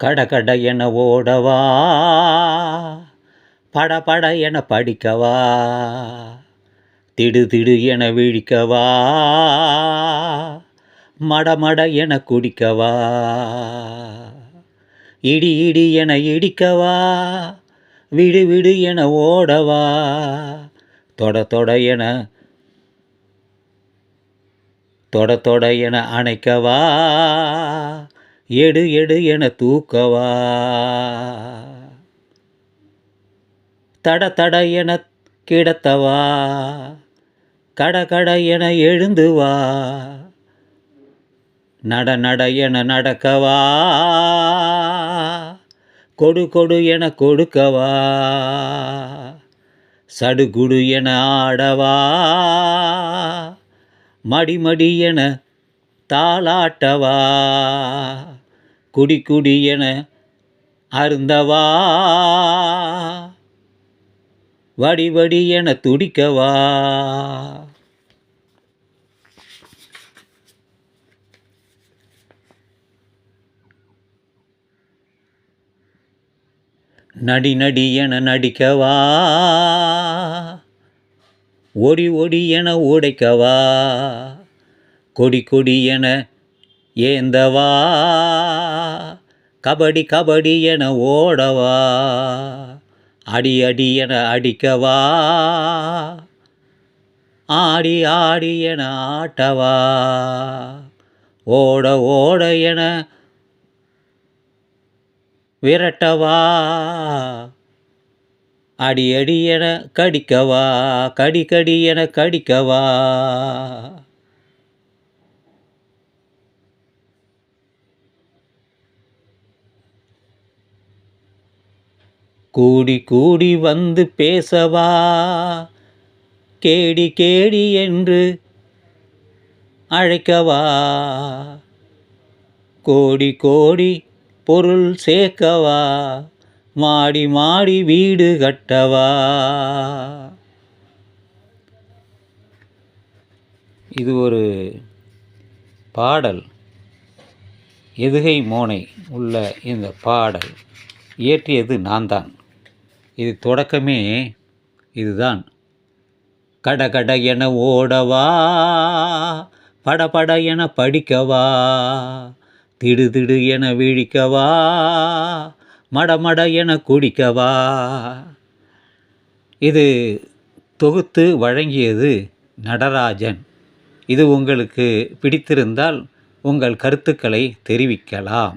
கட என ஓடவா படபட என படிக்கவா திடு திடு என விழிக்கவா மடமட என குடிக்கவா இடி இடி என இடிக்கவா விடு விடு என ஓடவா தொட தொட என தொட தொட என அணைக்கவா எடு எடு என தூக்கவா. தட தட என கிடத்தவா. கட கட என எழுந்து வா நட நட என நடக்கவா. கொடு கொடு என கொடுக்கவா. சடுகுடு என ஆடவா. மடி மடி என தாளாட்டவா? குடி குடி என அருந்தவா? வடி வடி என துடிக்கவா? நடி நடி என நடிக்கவா? ஒடி ஒடி என உடைக்கவா? கொடி கொடி என ஏந்தவா? கபடி கபடி என ஓடவா? அடி அடி என அடிக்கவா? ஆடி ஆடி என ஆட்டவா? ஓட ஓட என விரட்டவா? அடி அடி என கடிக்கவா? கடி கடி என கடிக்கவா? கூடி கூடி வந்து பேசவா? கேடி கேடி என்று அழைக்கவா? கோடி கோடி பொருள் சேர்க்கவா? மாடி மாடி வீடு கட்டவா? இது ஒரு பாடல். எதுகை மோனை உள்ள இந்த பாடல். இயற்றியது நான் தான் இது தொடக்கமே இதுதான். கட கட என ஓடவா படபட என படிக்கவா திடு திடு என விழிக்கவா மடமட என குடிக்கவா. இது தொகுத்து வழங்கியது நடராஜன். இது உங்களுக்கு பிடித்திருந்தால் உங்கள் கருத்துக்களை தெரிவிக்கலாம்.